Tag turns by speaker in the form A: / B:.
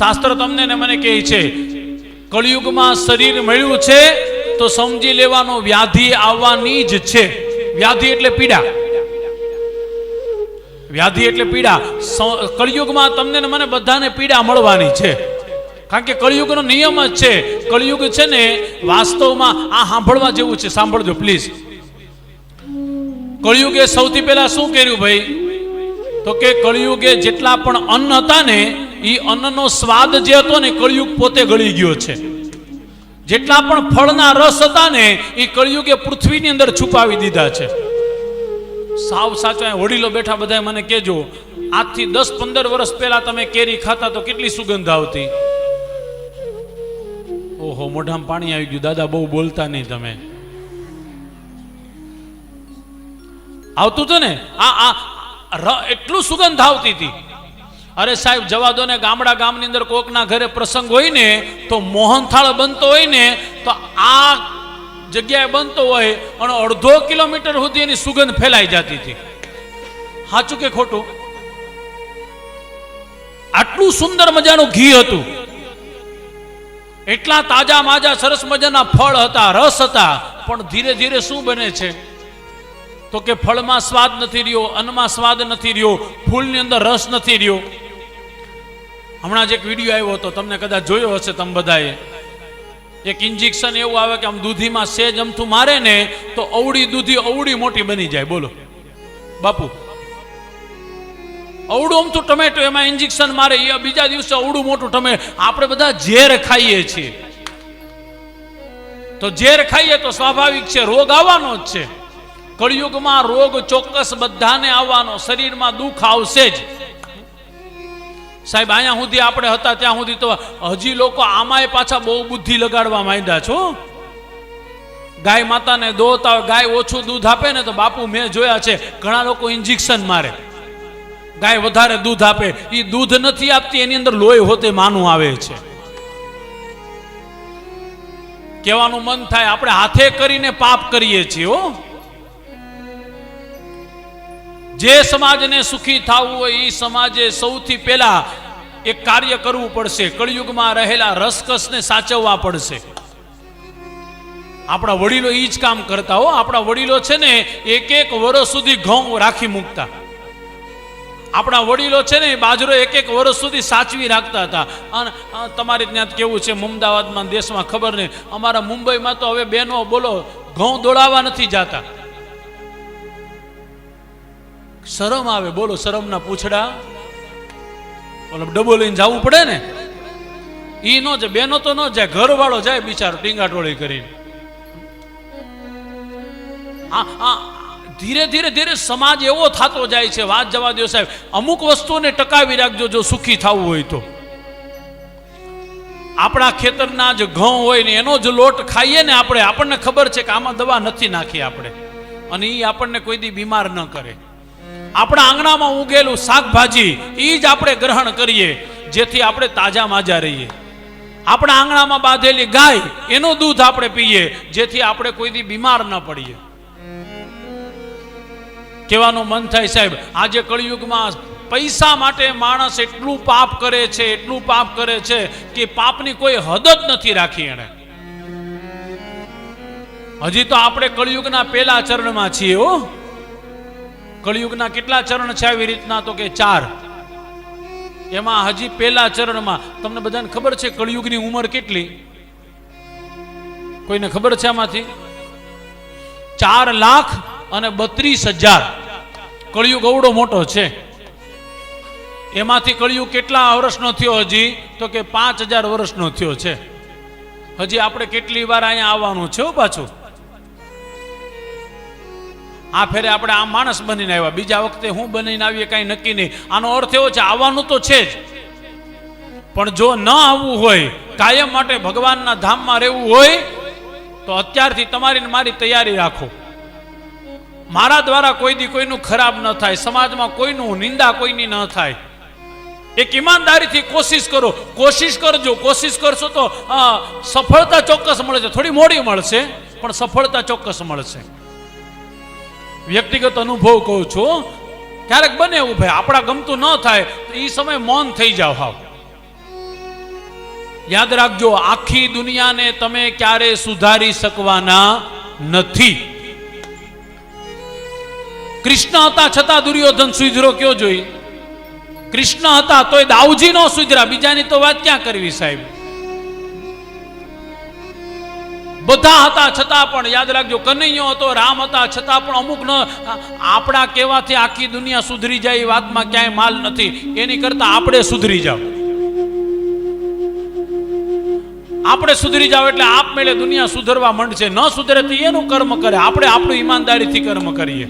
A: શાસ્ત્ર તમને ને મને કહે છે, કળિયુગમાં શરીર મળ્યું છે, તો સમજી લેવાનો વ્યાધિ આવવાની જ છે. વ્યાધિ એટલે પીડા. વ્યાધિ એટલે પીડા. કળિયુગમાં તમને ને મને બધાને પીડા મળવાની છે. કારણ કે કળિયુગનો નિયમ જ છે. કળિયુગ છે ને વાસ્તવમાં આ સાંભળવા જેવું છે. સાંભળજો, પ્લીઝ. કળિયુગે સૌથી પહેલા શું કર્યું ભાઈ? તો કે કળિયુગે જેટલા પણ અન્ન હતા ને એ અન્નનો સ્વાદ જે હતો ને કળિયુગ પોતે ગળી ગયો છે. જેટલા પણ ફળના રસ હતા ને એ કળિયુગે પૃથ્વીની અંદર છુપાવી દીધા છે. સાવ સાચો વડીલો બેઠા બધા મને કહેજો, આજથી દસ પંદર વર્ષ પહેલા તમે કેરી ખાતા તો કેટલી સુગંધ આવતી? ઓહો, મોઢામાં પાણી આવી ગયું. દાદા, બહુ બોલતા નહીં તમે. આવતું હતું ને? આ એટલું સુગંધ આવતી હતી. અરે સાહેબ, જવા દો ને, ગામડા ગામની અંદર કોકના ઘરે પ્રસંગ હોય ને, તો મોહનથાળ બનતો હોય ને, તો આ જગ્યાએ બનતો હોય અને અડધો કિલોમીટર સુધી એની સુગંધ ફેલાઈ જતી હતી. સાચું કે ખોટું? આટલું સુંદર મજાનું ઘી હતું. એટલા તાજા માજા સરસ મજાના ફળ હતા, રસ હતા, પણ ધીરે ધીરે શું બને છે? તો કે ફળમાં સ્વાદ નથી રહ્યો, અન્નમાં સ્વાદ નથી રહ્યો, ફૂલની અંદર રસ નથી રહ્યો. હમણાં જ એક વીડિયો આવ્યો હતો, તમને કદાચ જોયો હશે તમે બધાએ. એક ઇન્જેક્શન એવું આવે કે આમ દૂધીમાં સેજ અમથું મારે ને, તો અવળી દૂધી અવળી મોટી બની જાય, બોલો. બાપુ અવડું અમથું ટમેટો એમાં ઇન્જેક્શન મારે એ બીજા દિવસે અવડું મોટું ટમે, આપણે બધા ઝેર ખાઈએ છીએ. તો ઝેર ખાઈએ તો સ્વાભાવિક છે, રોગ આવવાનો જ છે. કળિયુગમાં રોગ ચોક્કસ બધાને આવવાનો. શરીરમાં દુઃખ આવશે જ. સાહેબ, અહીંયા સુધી આપણે હતા, ત્યાં સુધી તો હજી લોકો આમાંય પાછા બહુ બુદ્ધિ લગાડવા માંડ્યા છો. ગાય માતાને દોતા ગાય ઓછું દૂધ આપે ને તો બાપુ મેં જોયા છે, ઘણા લોકો ઇન્જેક્શન મારે. ગાય વધારે દૂધ આપે. એ દૂધ નથી આપતી, એની અંદર લોહી હોતે માનું આવે છે. કહેવાનું મન થાય, આપણે હાથે કરીને પાપ કરીએ છીએ હો. જે સમાજને સુખી થવું હોય એ સમાજે સૌથી પહેલા એક કાર્ય કરવું પડશે. કળિયુગમાં રહેલા રસકસને સાચવવા પડશે. આપણા વડીલો એ જ કામ કરતા હો. આપણા વડીલો છે ને એક એક વર્ષ સુધી ઘઉં રાખી મૂકતા. આપણા વડીલો છે ને બાજરો એક એક વર્ષ સુધી સાચવી રાખતા હતા. અને તમારે ત્યાં કેવું છે? અમદાવાદમાં દેશમાં ખબર નહીં. અમારા મુંબઈમાં તો હવે બેનો બોલો, ઘઉં દોડાવવા નથી જાતા. શરમ આવે, બોલો શરમના પૂછડા. બોલો ડબો લઈને જવું પડે ને? ઈ નો જાય, બેનો તો ન જાય, ઘરવાળો જાય બિચારો ટીંગાટોળી કરીને. ધીરે ધીરે ધીરે સમાજ એવો થતો જાય છે, વાત જવા દો સાહેબ. અમુક વસ્તુઓને ટકાવી રાખજો જો સુખી થવું હોય તો. આપણા ખેતરના જે ઘઉં હોય ને, એનો જ લોટ ખાઈએ ને આપણે, આપણને ખબર છે કે આમાં દવા નથી નાખી આપણે. અને એ આપણને કોઈ દી બીમાર ન કરે. આપણા આંગણામાં ઉગેલું શાકભાજી એ જ આપણે ગ્રહણ કરીએ, જેથી આપણે તાજા માજા રહીએ. આપણા આંગણામાં બાંધેલી ગાય, એનું દૂધ આપણે પીએ, જેથી આપણે કોઈ દી બીમાર ન પડીએ. કહેવાનું મન થાય સાહેબ, આજે કળિયુગમાં પૈસા માટે માણસ એટલું પાપ કરે છે, એટલું પાપ કરે છે, કે પાપની કોઈ હદ જ નથી રાખી એણે. હજી તો આપણે કળિયુગના પહેલા ચરણમાં છીએ હો. કળિયુગના કેટલા ચરણ છે આવી રીતના તો કે ચાર. એમાં હજી પહેલા ચરણમાં, તમને બધાને ખબર છે કળિયુગની ઉંમર કેટલી? કોઈને ખબર છે આમાંથી? ચાર લાખ અને બત્રીસ હજાર. કળિયુગ અવડો મોટો છે. એમાંથી કળિયુગ કેટલા વર્ષનો થયો હજી? તો કે પાંચ હજાર વર્ષનો થયો છે. હજી આપણે કેટલી વાર અહીંયા આવવાનું છે પાછું? આ ફેરે આપણે આ માણસ બનીને આવ્યા. બીજા વખતે હું બનીને આવીએ કાંઈ નક્કી નહીં. આનો અર્થ એવો છે, આવવાનું તો છે જ. પણ જો ન આવવું હોય, કાયમ માટે ભગવાનના ધામમાં રહેવું હોય, તો અત્યારથી તમારી મારી તૈયારી રાખો. મારા દ્વારા કોઈ દી કોઈનું ખરાબ ન થાય. સમાજમાં કોઈનું નિંદા કોઈની ન થાય. એક ઈમાનદારીથી કોશિશ કરો. કોશિશ કરજો. કોશિશ કરશો તો સફળતા ચોક્કસ મળે છે થોડી મોડી મળશે, પણ સફળતા ચોક્કસ મળશે. વ્યક્તિગત અનુભવ કહું છું. ક્યારેક બને એવું ભાઈ, આપણા ગમતું ન થાય, તો એ સમય મૌન થઈ જાવ હાવ. યાદ રાખજો, આખી દુનિયાને તમે ક્યારે સુધારી શકવાના નથી. કૃષ્ણ હતા છતાં દુર્યોધન સુધરો કયો જોઈ? કૃષ્ણ હતા તોય દાઉજી નો સુધરા બીજાની તો વાત ક્યાં કરવી સાહેબ? બધા હતા, છતાં પણ યાદ રાખજો, કનૈયો હતો, રામ હતા, છતાં પણ અમુક ન આપણા કહેવાથી આખી દુનિયા સુધરી જાય એ વાતમાં ક્યાંય માલ નથી. એની કરતા આપણે સુધરી જાવ. આપણે સુધરી જાવ એટલે આપમેળે દુનિયા સુધરવા માંડશે. ન સુધરે તો એનું કર્મ કરે. આપણે આપણું ઈમાનદારીથી કર્મ કરીએ.